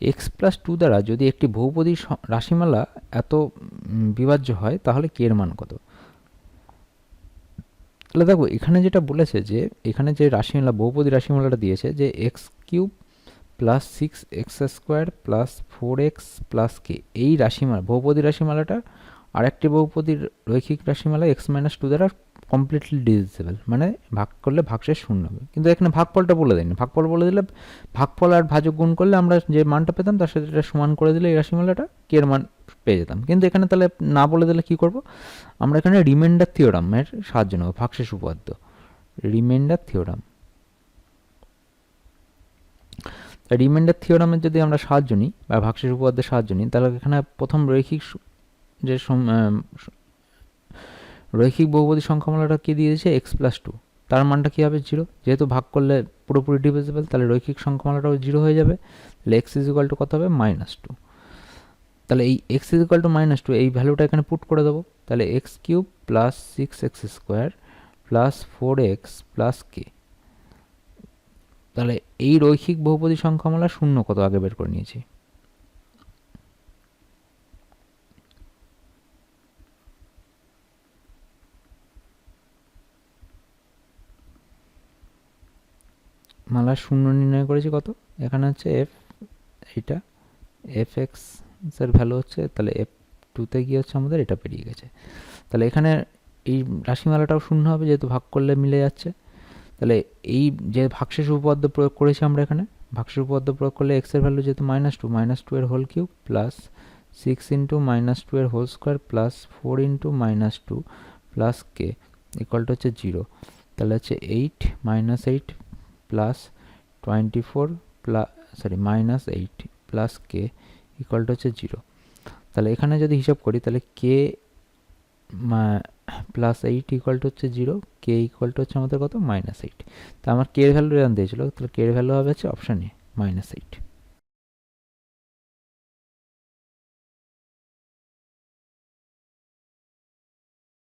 X plus two দ্বারা যদি একটি বহুপদী রাশিমালা এত বিভাজ্য হয়, তাহলে কে এর মান কত? তাহলে দেখো, এখানে যেটা বলেছে যে, এখানে যে রাশিমালা, বহুপদী রাশিমালাটা দিয়েছে যে X cube plus six X square plus four X plus K এই রাশিমালা বহুপদী রাশিমালাটা আরেকটি বহুপদীর রৈখিক রাশিমালা এক্স মাইনাস টু দ্বারা কমপ্লিটলি ডিভিজিবল মানে ভাগ করলে ভাগশেষ শূন্য হবে। কিন্তু এখানে ভাগফলটা বলে দেয়নি। ভাগফল বলে দিলে ভাগফল আর ভাজক গুণ করলে আমরা যে মানটা পেতাম, তার সাথে এটা সমান করে দিলে এই রাশিমালাটা কে এর মান পেয়ে যেতাম। কিন্তু এখানে তাহলে না বলে দিলে কি করব? আমরা এখানে রিমাইন্ডার থিওরামের সাহায্য নেব, ভাগশেষ উপপাদ্য। রিমাইন্ডার থিওরাম রিমাইন্ডার থিওরামের যদি আমরা সাহায্য নিই বা ভাগশেষ উপপাদ্যের সাহায্য নিই, তাহলে এখানে প্রথম রৈখিক যে রৈখিক বহুপদী সংখ্যামালাটা কি দিয়েছে? এক্স প্লাস টু তার মানটা কী হবে? জিরো যেহেতু ভাগ করলে পুরোপুরি ডিভিজিবল তাহলে রৈখিক সংখ্যামালাটাও জিরো হয়ে যাবে। তাহলে এক্স ইজ ইকুয়াল টু কত হবে? মাইনাস টু তাহলে এই X is equal to minus two এই ভ্যালুটা এখানে পুট করে দেবো। তাহলে X cube plus six X square plus four X plus K তাহলে এই রৈখিক বহুপদী সংখ্যামালা শূন্য কত আগে বের করে নিয়েছি? মালা শূন্য নির্ণয় করেছি কত? এখানে হচ্ছে এফ এইটা। এফ এক্সের ভ্যালু হচ্ছে, তাহলে এফ টুতে গিয়ে হচ্ছে আমাদের এটা পেরিয়ে গেছে। তাহলে এখানে এই রাশিমালাটাও শূন্য হবে, যেহেতু ভাগ করলে মিলে যাচ্ছে। তাহলে এই যে ভাগশেষ উপপাদ্য প্রয়োগ করেছি আমরা এখানে, ভাগশেষ উপপাদ্য প্রয়োগ করলে এক্সের ভ্যালু যেহেতু মাইনাস টু মাইনাস টু এর whole cube plus six into minus two এর whole square plus four into minus two plus K equal to হচ্ছে জিরো তাহলে হচ্ছে eight minus eight plus twenty four plus sorry minus eight plus K equal to হচ্ছে zero তাহলে এখানে যদি হিসাব করি, তাহলে K plus eight equal to হচ্ছে জিরো কে ইকুয়াল টু হচ্ছে আমাদের কত? মাইনাস এইট তা আমার কে এর ভ্যালু দিয়েছিল, তাহলে কে এর ভ্যালু হবে হচ্ছে অপশান মাইনাস এইট